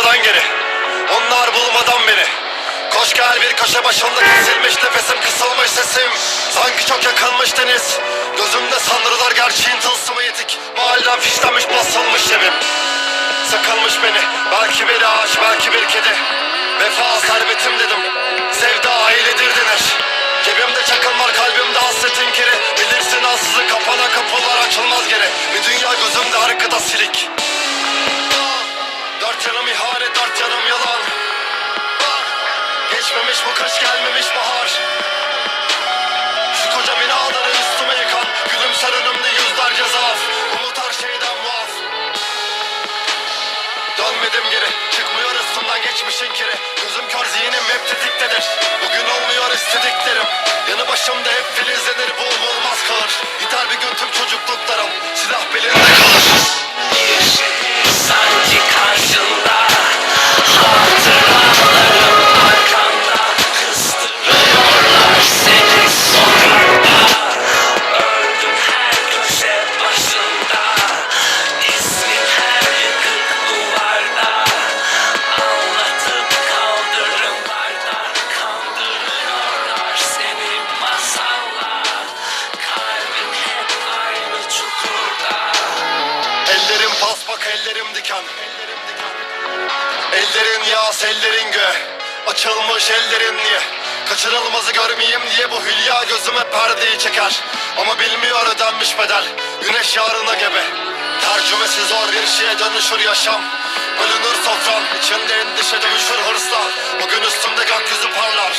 bulmadan geri. Onlar bulmadan beni. Koş gel bir köşe başında kesilmiş nefesim kısılmış sesim. Sanki çok yakınmış deniz. Gözümde sanrılar gerçeğin tılsımı yetik. Mahalleden fişlenmiş basılmış yemim Sıkılmış beni. Belki bir ağaç belki bir kedi. Vefa servetim dedim. Sevda Geçmemiş bu kış gelmemiş bahar. Şu koca binaları üstüme yıkan Gülümser önümde yüzlerce zaaf Umut her şeyden muaf. Dönmedim geri Çıkmıyor üstümden geçmişin kiri. Gözüm kör zihnim hep tetiktedir. Bugün olmuyor istediklerim. Yanı başımda hep filizlenir Paspak ellerim diken. Ellerin yağ ellerin gö. Açılmış ellerin niye? Kaçırılmazı görmeyeyim diye bu hülya gözüme perdeyi çeker. Ama bilmiyor ödenmiş bedel Güneş yarına gebe. Tercümesi zor bir şeye dönüşür yaşam. Bölünür sofran içinde endişe dönüşür hırsla Bugün üstümde gökyüzü parlar.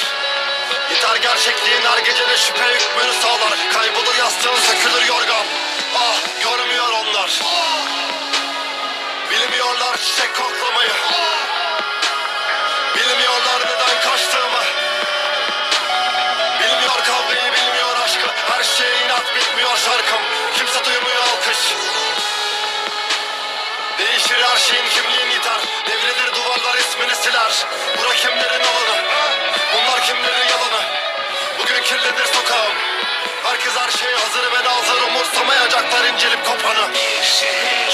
Yeter gerçekliğin her gecede şüphe hükmünü sağlar Bilmiyorlar çiçek koklamayı Bilmiyorlar neden kaçtığımı Bilmiyor kavgayı bilmiyor aşkı. Her şeye inat bitmiyor şarkım. Kimse duymuyor alkış. Değişir her şeyin kimliğin yeter. Devrilir duvarlar ismini siler. Bura kimlerin alanı Bunlar kimlerin yalanı. Bugün kirlidir sokağım. Herkes her şeye hazır ve nazır Umursamayacaklar incelip kopanı. şehir